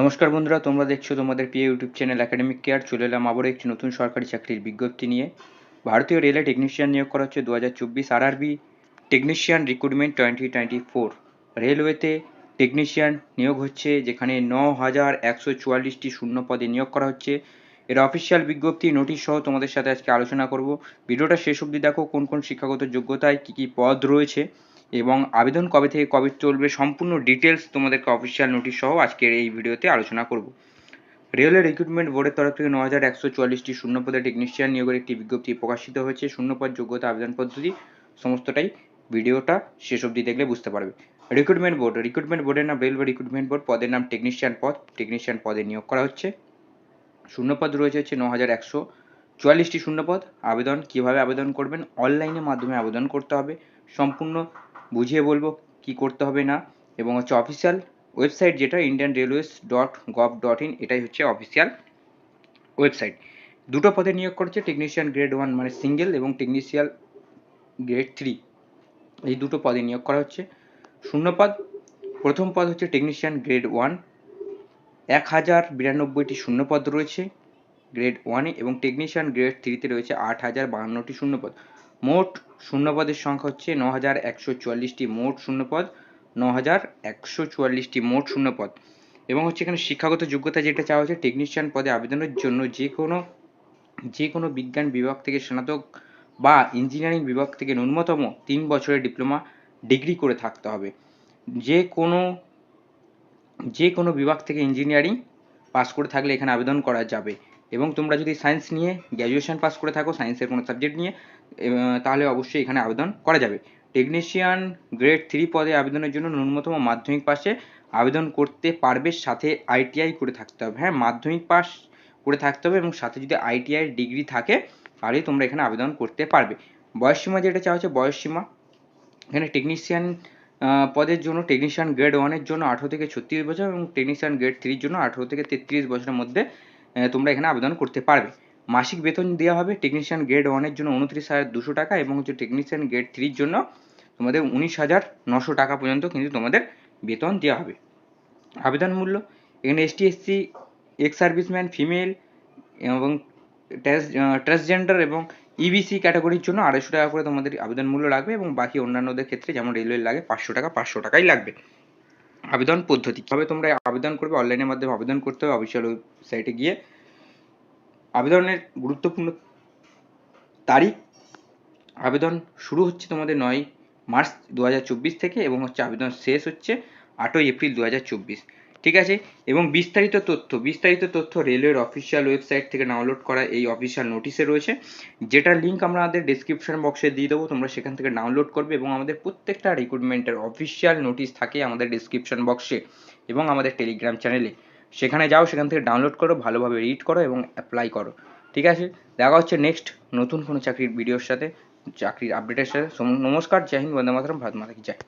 নমস্কার বন্ধুরা, তোমরা দেখছ তোমাদের প্রিয় ইউটিউব চ্যানেল একাডেমিক কেয়ার চলে এলাম আবারও একটি নতুন সরকারি চাকরির বিজ্ঞপ্তি নিয়ে। ভারতীয় রেলে টেকনিশিয়ান নিয়োগ করা হচ্ছে দু হাজার চব্বিশ RRB technician recruitment twenty twenty four রেলওয়েতে technician নিয়োগ হচ্ছে, যেখানে ন হাজার একশো চুয়াল্লিশটি শূন্য পদে নিয়োগ করা হচ্ছে। এর অফিসিয়াল বিজ্ঞপ্তি নোটিশ সহ তোমাদের সাথে আজকে আলোচনা করব। ভিডিওটা শেষ অবধি দেখো, কোন কোন শিক্ষাগত যোগ্যতায় কী কী পদ রয়েছে। এবং আবেদন কবে থেকে কবে চলবে সম্পূর্ণ ডিটেলস তোমাদেরকে অফিসিয়াল নোটিশ সহ আজকের এই ভিডিওতে আলোচনা করব। রেলওয়ে রিক্রুটমেন্ট বোর্ডের তরফ থেকে ন হাজার একশো চুয়াল্লিশটি শূন্যপদে টেকনিশিয়ান নিয়োগের একটি বিজ্ঞপ্তি প্রকাশিত হয়েছে। শূন্যপদ, যোগ্যতা, আবেদন পদ্ধতি সমস্তটাই ভিডিওটা শেষ অবধি দেখলে বুঝতে পারবে। রিক্রুটমেন্ট বোর্ড রিক্রুটমেন্ট বোর্ডের নাম রেলওয়ে রিক্রুটমেন্ট বোর্ড পদের নাম টেকনিশিয়ান পদ টেকনিশিয়ান পদে নিয়োগ করা হচ্ছে। শূন্যপদ রয়েছে হচ্ছে ন হাজার একশো চুয়াল্লিশটি শূন্যপদ। আবেদন কীভাবে আবেদন করবেন? অনলাইনের মাধ্যমে আবেদন করতে হবে। সম্পূর্ণ বুঝিয়ে বলব কি করতে হবে না। এবং হচ্ছে অফিসিয়াল ওয়েবসাইট যেটা Indian railways dot gov dot in এটাই হচ্ছে অফিসিয়াল ওয়েবসাইট দুটো পদে নিয়োগ করছে টেকনিশিয়ান গ্রেড ওয়ান মানে সিঙ্গেল এবং টেকনিশিয়াল গ্রেড থ্রি এই দুটো পদে নিয়োগ করা হচ্ছে। শূন্য পদ, প্রথম পদ হচ্ছে টেকনিশিয়ান গ্রেড ওয়ান এক হাজার বিরানব্বইটি শূন্যপদ রয়েছে গ্রেড ওয়ানে এবং টেকনিশিয়ান গ্রেড থ্রিতে রয়েছে আট হাজার বাহান্নটি শূন্যপদ মোট শূন্যপদের সংখ্যা হচ্ছে ন হাজার একশো চুয়াল্লিশটি, মোট শূন্যপদ ন হাজার একশো চুয়াল্লিশটি, মোট শূন্যপদ। এবং হচ্ছে এখানে শিক্ষাগত যোগ্যতা যেটা চাওয়া হচ্ছে টেকনিশিয়ান পদে আবেদনের জন্য যে কোনো যে কোনো বিজ্ঞান বিভাগ থেকে স্নাতক বা ইঞ্জিনিয়ারিং বিভাগ থেকে ন্যূনতম তিন বছরের ডিপ্লোমা ডিগ্রি করে থাকতে হবে। যে কোনো যে কোনো বিভাগ থেকে ইঞ্জিনিয়ারিং পাস করে থাকলে এখানে আবেদন করা যাবে। এবং তোমরা যদি সায়েন্স নিয়ে গ্র্যাজুয়েশন পাস করে থাকো সায়েন্সের কোনো সাবজেক্ট নিয়ে তাহলে অবশ্যই এখানে আবেদন করা যাবে। টেকনিশিয়ান গ্রেড থ্রি পদে আবেদনের জন্য ন্যূনতম মাধ্যমিক পাশে আবেদন করতে পারবে, সাথে আইটিআই করে থাকতে হবে। হ্যাঁ মাধ্যমিক পাস করে থাকতে হবে এবং সাথে যদি আইটিআই ডিগ্রি থাকে, তাহলে তোমরা এখানে আবেদন করতে পারবে। বয়সসীমা যেটা চাওয়া হচ্ছে বয়সসীমা এখানে টেকনিশিয়ান পদের জন্য টেকনিশিয়ান গ্রেড ওয়ানের জন্য আঠেরো থেকে ছত্রিশ বছর এবং টেকনিশিয়ান গ্রেড থ্রির জন্য আঠেরো থেকে তেত্রিশ বছরের মধ্যে তোমরা এখানে আবেদন করতে পারবে। মাসিক বেতন দেওয়া হবে টেকনিশিয়ান গ্রেড ওয়ানের জন্য উনত্রিশ হাজার দুশো টাকা এবং হচ্ছে টেকনিশিয়ান গ্রেড থ্রির জন্য তোমাদের উনিশ হাজার নশো টাকা পর্যন্ত কিন্তু তোমাদের বেতন দেওয়া হবে। আবেদন মূল্য, এখানে ST SC ex serviceman female এবং ট্রান্সজেন্ডার এবং ইবিসি ক্যাটাগরির জন্য আড়াইশো টাকা করে তোমাদের আবেদন মূল্য লাগবে এবং বাকি অন্যান্যদের ক্ষেত্রে যেমন রেলওয়ে লাগে পাঁচশো টাকা, পাঁচশো টাকাই লাগবে। আবেদন পদ্ধতি, কীভাবে তোমরা আবেদন করবে, অনলাইনের মাধ্যমে আবেদন করতে হবে অফিসিয়াল ওয়েবসাইটে গিয়ে। আবেদনের গুরুত্বপূর্ণ তারিখ, আবেদন শুরু হচ্ছে তোমাদের নয় মার্চ দু হাজার চব্বিশ থেকে এবং হচ্ছে আবেদন শেষ হচ্ছে আটই এপ্রিল দু হাজার চব্বিশ। ঠিক আছে? এবং বিস্তারিত তথ্য বিস্তারিত তথ্য রেলওয়ের অফিসিয়াল ওয়েবসাইট থেকে ডাউনলোড করা এই অফিসিয়াল নোটিশে রয়েছে। যেটার লিঙ্ক আমরা আমাদের ডিসক্রিপশন বক্সে দিয়ে দেবো, তোমরা সেখান থেকে ডাউনলোড করবে এবং আমাদের প্রত্যেকটা রিক্রুটমেন্টের অফিসিয়াল নোটিশ থাকে আমাদের ডিসক্রিপশন বক্সে এবং আমাদের টেলিগ্রাম চ্যানেলে সেখানে যাও, সেখান থেকে ডাউনলোড করো, ভালোভাবে রিড করো এবং অ্যাপ্লাই করো। ঠিক আছে? দেখা হচ্ছে নেক্সট নতুন কোনো চাকরির ভিডিওর সাথে, চাকরির আপডেটের সাথে। নমস্কার, জয় হিন্দ, বন্দে মাতরম, ভারত মাতা কি জয়।